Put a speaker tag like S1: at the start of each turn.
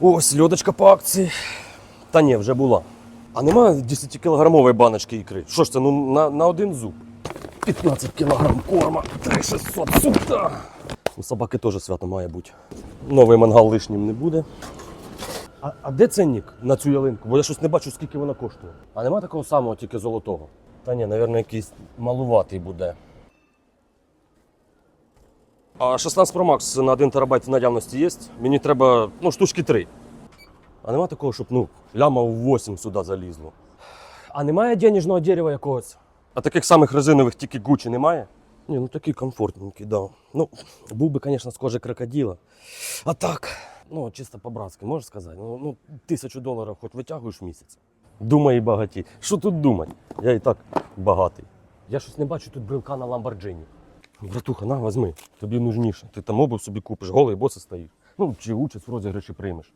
S1: Ось льодочка по акції. Та ні, вже була. А немає 10-кілограмової баночки ікри. Що ж це, ну на, на один зуб? 15 кілограм корма, 3600 супта. У собаки теж свято має бути. Новий мангал лишнім не буде. А, а де ценник на цю ялинку? Бо я щось не бачу, скільки вона коштує. А нема такого самого, тільки золотого. Та ні, мабуть, якийсь малуватий буде. А 16 Pro Max на 1 терабайт в наявності є. Мені треба ну, штучки 3. А нема такого, щоб ну, ляма в 8 сюди залізло. А немає денежного дерева якогось? А таких самих резинових тільки Gucci немає? Ні, ну такий комфортненький, да. Ну, був би, звісно, з кожи крокодила. А так, ну, чисто по-братськи, можеш сказати? Ну, ну, тисячу доларів хоч витягуєш в місяць. Думай і багаті. Що тут думати? Я і так багатий. Я щось не бачу тут брелка на Ламборджині. Братуха, на, возьми, тобі нужніше. Ти там обув собі купиш, голий боси стоїш. Ну, чи участь в розіграші приймеш.